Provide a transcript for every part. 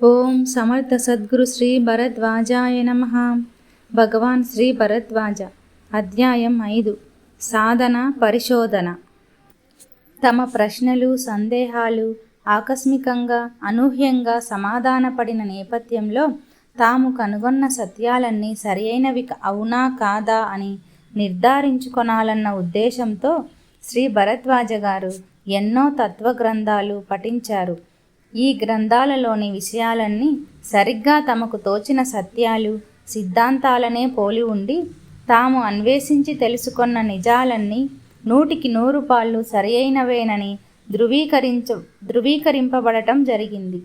ఓం సమర్థ సద్గురు శ్రీ భరద్వాజాయ నమ. భగవాన్ శ్రీ భరద్వాజ. అధ్యాయం ఐదు. సాధన పరిశోధన. తమ ప్రశ్నలు సందేహాలు ఆకస్మికంగా అనూహ్యంగా సమాధానపడిన నేపథ్యంలో తాము కనుగొన్న సత్యాలన్నీ సరియైనవి అవునా కాదా అని నిర్ధారించుకొనాలన్న ఉద్దేశంతో శ్రీ భరద్వాజ గారు ఎన్నో తత్వ గ్రంథాలు పఠించారు. ఈ గ్రంథాలలోని విషయాలన్నీ సరిగ్గా తమకు తోచిన సత్యాలు సిద్ధాంతాలనే పోలి ఉండి తాము అన్వేషించి తెలుసుకున్న నిజాలన్నీ నూటికి నూరు పాళ్ళు సరియైనవేనని ధృవీకరించ ధృవీకరింపబడటం జరిగింది.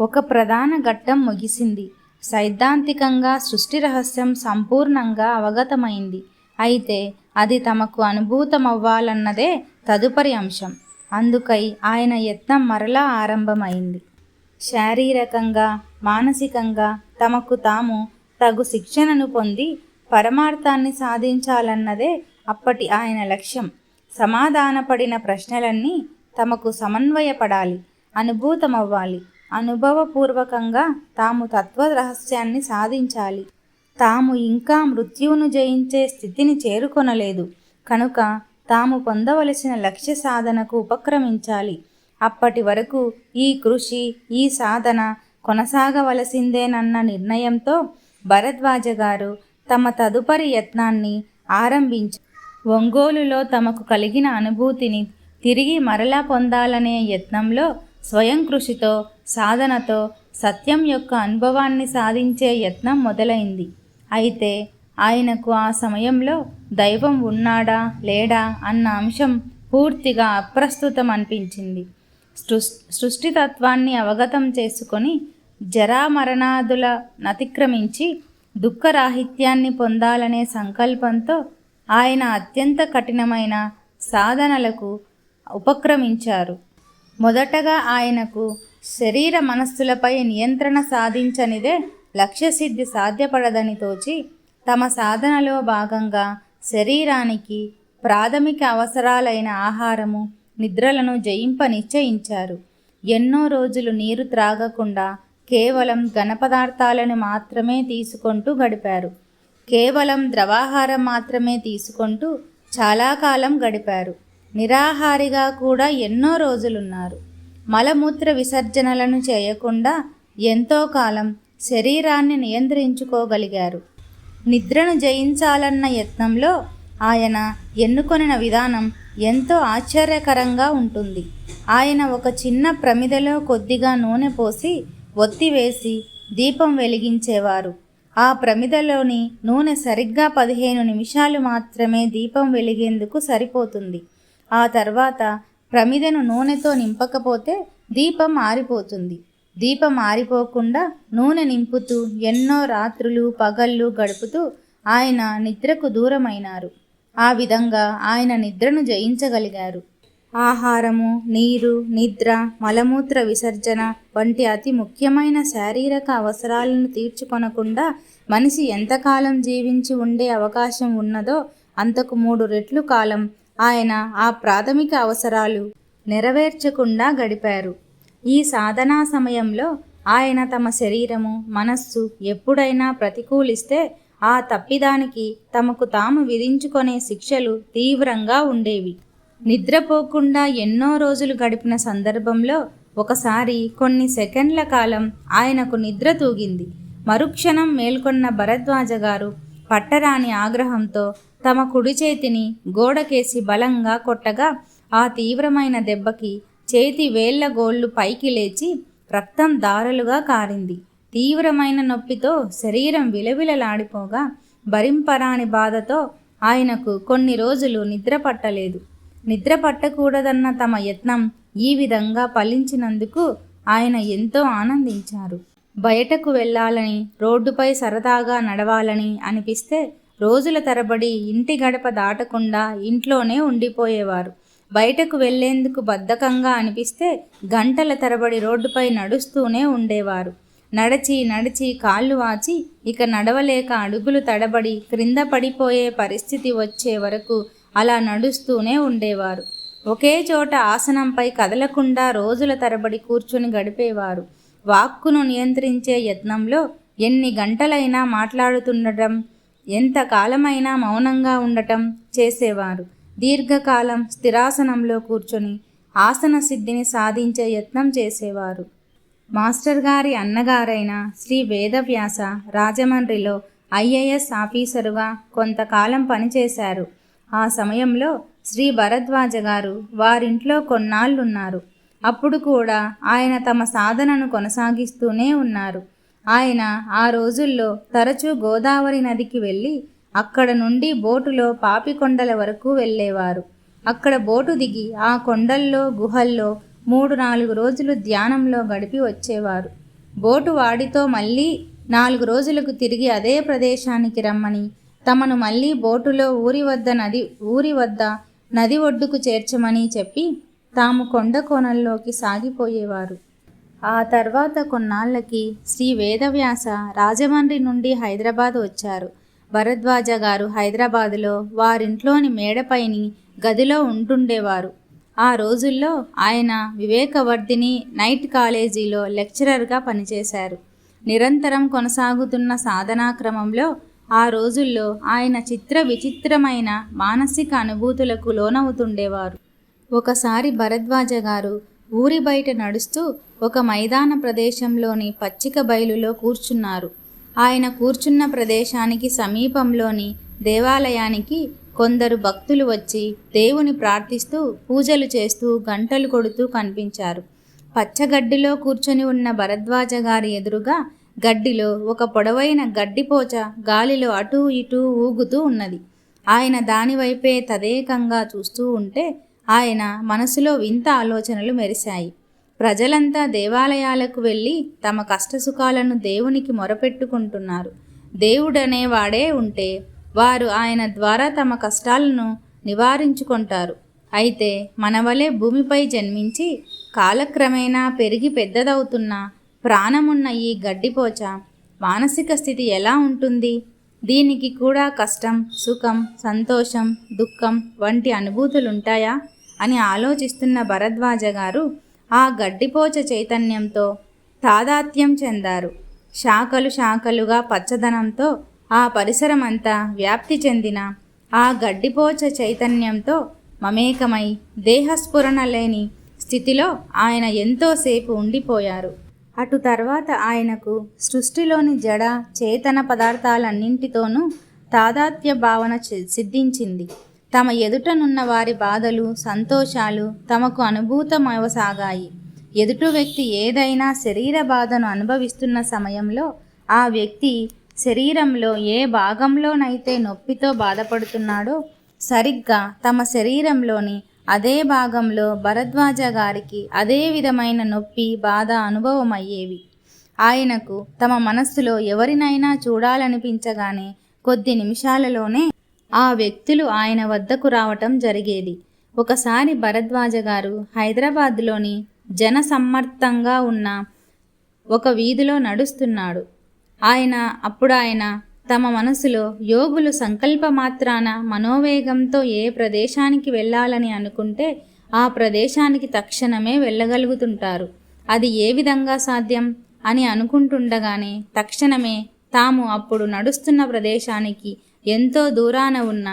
ఒక ప్రధాన ఘట్టం ముగిసింది. సైద్ధాంతికంగా సృష్టి రహస్యం సంపూర్ణంగా అవగతమైంది. అయితే అది తమకు అనుభూతమవ్వాలన్నదే తదుపరి అంశం. అందుకై ఆయన యత్నం మరలా ఆరంభమైంది. శారీరకంగా మానసికంగా తమకు తాము తగు శిక్షణను పొంది పరమార్థాన్ని సాధించాలన్నదే అప్పటి ఆయన లక్ష్యం. సమాధానపడిన ప్రశ్నలన్నీ తమకు సమన్వయపడాలి అనుభూతమవ్వాలి అనుభవపూర్వకంగా తాము తత్వ రహస్యాన్ని సాధించాలి. తాము ఇంకా మృత్యువును జయించే స్థితిని చేరుకొనలేదు. కనుక తాము పొందవలసిన లక్ష్య సాధనకు ఉపక్రమించాలి. అప్పటి వరకు ఈ కృషి ఈ సాధన కొనసాగవలసిందేనన్న నిర్ణయంతో భరద్వాజ గారు తమ తదుపరి యత్నాన్ని ఆరంభించి ఒంగోలులో తమకు కలిగిన అనుభూతిని తిరిగి మరలా పొందాలనే యత్నంలో స్వయం కృషితో సాధనతో సత్యం యొక్క అనుభవాన్ని సాధించే యత్నం మొదలైంది. అయితే ఆయనకు ఆ సమయంలో దైవం ఉన్నాడా లేడా అన్న అంశం పూర్తిగా అప్రస్తుతం అనిపించింది సృష్టితత్వాన్ని అవగతం చేసుకొని జరామరణాదుల నతిక్రమించి దుఃఖరాహిత్యాన్ని పొందాలనే సంకల్పంతో ఆయన అత్యంత కఠినమైన సాధనలకు ఉపక్రమించారు. మొదటగా ఆయనకు శరీర మనస్సులపై నియంత్రణ సాధించనిదే లక్ష్యసిద్ధి సాధ్యపడదని తోచి తమ సాధనలో భాగంగా శరీరానికి ప్రాథమిక అవసరాలైన ఆహారము నిద్రలను జయింప నిశ్చయించారు. ఎన్నో రోజులు నీరు త్రాగకుండా కేవలం ఘనపదార్థాలను మాత్రమే తీసుకుంటూ గడిపారు. కేవలం ద్రవాహారం మాత్రమే తీసుకుంటూ చాలా కాలం గడిపారు. నిరాహారిగా కూడా ఎన్నో రోజులున్నారు. మలమూత్ర విసర్జనలను చేయకుండా ఎంతో కాలం శరీరాన్ని నియంత్రించుకోగలిగారు. నిద్రను జయించాలన్న యత్నంలో ఆయన ఎన్నుకొనిన విధానం ఎంతో ఆశ్చర్యకరంగా ఉంటుంది. ఆయన ఒక చిన్న ప్రమిదలో కొద్దిగా నూనె పోసి ఒత్తివేసి దీపం వెలిగించేవారు. ఆ ప్రమిదలోని నూనె సరిగ్గా పదిహేను నిమిషాలు మాత్రమే దీపం వెలిగేందుకు సరిపోతుంది. ఆ తర్వాత ప్రమిదను నూనెతో నింపకపోతే దీపం ఆరిపోతుంది. దీపం ఆరిపోకుండా నూనె నింపుతూ ఎన్నో రాత్రులు పగళ్ళు గడుపుతూ ఆయన నిద్రకు దూరమైనారు. ఆ విధంగా ఆయన నిద్రను జయించగలిగారు. ఆహారము నీరు నిద్ర మలమూత్ర విసర్జన వంటి అతి ముఖ్యమైన శారీరక అవసరాలను తీర్చుకొనకుండా మనిషి ఎంతకాలం జీవించి ఉండే అవకాశం ఉన్నదో అంతకు మూడు రెట్లు కాలం ఆయన ఆ ప్రాథమిక అవసరాలు నెరవేర్చకుండా గడిపారు. ఈ సాధనా సమయంలో ఆయన తమ శరీరము మనస్సు ఎప్పుడైనా ప్రతికూలిస్తే ఆ తప్పిదానికి తమకు తాము విధించుకునే శిక్షలు తీవ్రంగా ఉండేవి. నిద్రపోకుండా ఎన్నో రోజులు గడిపిన సందర్భంలో ఒకసారి కొన్ని సెకండ్ల కాలం ఆయనకు నిద్ర తూగింది. మరుక్షణం మేల్కొన్న భరద్వాజ గారు పట్టరాని ఆగ్రహంతో తమ కుడి చేతిని గోడకేసి బలంగా కొట్టగా ఆ తీవ్రమైన దెబ్బకి చేతి వేళ్ళ గోళ్ళు పైకి లేచి రక్తం దారలుగా కారింది. తీవ్రమైన నొప్పితో శరీరం విలవిలలాడిపోగా భరింపరాని బాధతో ఆయనకు కొన్ని రోజులు నిద్ర పట్టలేదు. నిద్ర పట్టకూడదన్న తమ యత్నం ఈ విధంగా ఫలించినందుకు ఆయన ఎంతో ఆనందించారు. బయటకు వెళ్ళాలని రోడ్డుపై సరదాగా నడవాలని అనిపిస్తే రోజుల తరబడి ఇంటి గడప దాటకుండా ఇంట్లోనే ఉండిపోయేవారు. బయటకు వెళ్ళేందుకు బద్ధకంగా అనిపిస్తే గంటల తరబడి రోడ్డుపై నడుస్తూనే ఉండేవారు. నడిచి నడిచి కాళ్ళు వాచి ఇక నడవలేక అడుగులు తడబడి క్రింద పడిపోయే పరిస్థితి వచ్చే వరకు అలా నడుస్తూనే ఉండేవారు. ఒకే చోట ఆసనంపై కదలకుండా రోజుల తరబడి కూర్చుని గడిపేవారు. వాక్కును నియంత్రించే యత్నంలో ఎన్ని గంటలైనా మాట్లాడుతుండటం ఎంత కాలమైనా మౌనంగా ఉండటం చేసేవారు. దీర్ఘకాలం స్థిరాసనంలో కూర్చొని ఆసన సిద్ధిని సాధించే యత్నం చేసేవారు. మాస్టర్ గారి అన్నగారైన శ్రీ వేదవ్యాస రాజమండ్రిలో ఐఏఎస్ ఆఫీసరుగా కొంతకాలం పనిచేశారు. ఆ సమయంలో శ్రీ భరద్వాజ గారు వారింట్లో కొన్నాళ్ళున్నారు. అప్పుడు కూడా ఆయన తమ సాధనను కొనసాగిస్తూనే ఉన్నారు. ఆయన ఆ రోజుల్లో తరచూ గోదావరి నదికి వెళ్ళి అక్కడ నుండి బోటులో పాపికొండల వరకు వెళ్ళేవారు. అక్కడ బోటు దిగి ఆ కొండల్లో గుహల్లో మూడు నాలుగు రోజులు ధ్యానంలో గడిపి వచ్చేవారు. బోటు వాడితో మళ్ళీ నాలుగు రోజులకు తిరిగి అదే ప్రదేశానికి రమ్మని తమను మళ్ళీ బోటులో ఊరి వద్ద నది ఊరి వద్ద నది ఒడ్డుకు చేర్చమని చెప్పి తాము కొండ కోణంలోకి సాగిపోయేవారు. ఆ తర్వాత కొన్నాళ్ళకి శ్రీ వేదవ్యాస రాజమండ్రి నుండి హైదరాబాద్ వచ్చారు. భరద్వాజ గారు హైదరాబాదులో వారింట్లోని మేడపైని గదిలో ఉంటుండేవారు. ఆ రోజుల్లో ఆయన వివేకవర్ధిని నైట్ కాలేజీలో లెక్చరర్గా పనిచేశారు. నిరంతరం కొనసాగుతున్న సాధనా క్రమంలో ఆ రోజుల్లో ఆయన చిత్ర విచిత్రమైన మానసిక అనుభూతులకు లోనవుతుండేవారు. ఒకసారి భరద్వాజ గారు ఊరి బయట నడుస్తూ ఒక మైదాన ప్రదేశంలోని పచ్చిక బయలులో కూర్చున్నారు. ఆయన కూర్చున్న ప్రదేశానికి సమీపంలోని దేవాలయానికి కొందరు భక్తులు వచ్చి దేవుని ప్రార్థిస్తూ పూజలు చేస్తూ గంటలు కొడుతూ కనిపించారు. పచ్చగడ్డిలో కూర్చొని ఉన్న భరద్వాజ గారి ఎదురుగా గడ్డిలో ఒక పొడవైన గడ్డిపోచ గాలిలో అటూ ఇటూ ఊగుతూ ఉన్నది. ఆయన దానివైపే తదేకంగా చూస్తూ ఉంటే ఆయన మనసులో వింత ఆలోచనలు మెరిశాయి. ప్రజలంతా దేవాలయాలకు వెళ్ళి తమ కష్టసుఖాలను దేవునికి మొరపెట్టుకుంటున్నారు. దేవుడనేవాడే ఉంటే వారు ఆయన ద్వారా తమ కష్టాలను నివారించుకుంటారు. అయితే మనవలే భూమిపై జన్మించి కాలక్రమేణా పెరిగి పెద్దదవుతున్న ప్రాణమున్న ఈ గడ్డిపోచ మానసిక స్థితి ఎలా ఉంటుంది? దీనికి కూడా కష్టం సుఖం సంతోషం దుఃఖం వంటి అనుభూతులుంటాయా? అని ఆలోచిస్తున్న భరద్వాజ గారు ఆ గడ్డిపోచ చైతన్యంతో తాదాత్యం చెందారు. శాఖలు శాఖలుగా పచ్చదనంతో ఆ పరిసరమంతా వ్యాప్తి చెందిన ఆ గడ్డిపోచ చైతన్యంతో మమేకమై దేహస్ఫురణ లేని స్థితిలో ఆయన ఎంతోసేపు ఉండిపోయారు. అటు తర్వాత ఆయనకు సృష్టిలోని జడ చేతన పదార్థాలన్నింటితోనూ తాదాత్య భావన సిద్ధించింది. తమ ఎదుటనున్న వారి బాధలు సంతోషాలు తమకు అనుభూతమవసాగాయి. ఎదుటి వ్యక్తి ఏదైనా శరీర బాధను అనుభవిస్తున్న సమయంలో ఆ వ్యక్తి శరీరంలో ఏ భాగంలోనైతే నొప్పితో బాధపడుతున్నాడో సరిగ్గా తమ శరీరంలోని అదే భాగంలో భరద్వాజ గారికి అదే విధమైన నొప్పి బాధ అనుభవం అయ్యేవి ఆయనకు తమ మనస్సులో ఎవరినైనా చూడాలనిపించగానే కొద్ది నిమిషాలలోనే ఆ వ్యక్తులు ఆయన వద్దకు రావటం జరిగేది. ఒకసారి భరద్వాజ గారు హైదరాబాద్లోని జనసమ్మర్థంగా ఉన్న ఒక వీధిలో నడుస్తున్నాడు. ఆయన అప్పుడు ఆయన తమ మనసులో యోగులు సంకల్ప మాత్రాన మనోవేగంతో ఏ ప్రదేశానికి వెళ్ళాలని అనుకుంటే ఆ ప్రదేశానికి తక్షణమే వెళ్ళగలుగుతుంటారు. అది ఏ విధంగా సాధ్యం అని అనుకుంటుండగానే తక్షణమే తాము అప్పుడు నడుస్తున్న ప్రదేశానికి ఎంతో దూరాన ఉన్న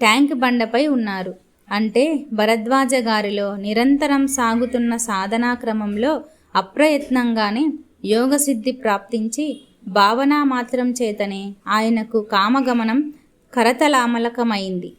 ట్యాంక్ బండపై ఉన్నారు. అంటే భరద్వాజ గారిలో నిరంతరం సాగుతున్న సాధనా క్రమంలో అప్రయత్నంగానే యోగసిద్ధి ప్రాప్తించి భావన మాత్రం చేతనే ఆయనకు కామగమనం కరతలామలకమైంది.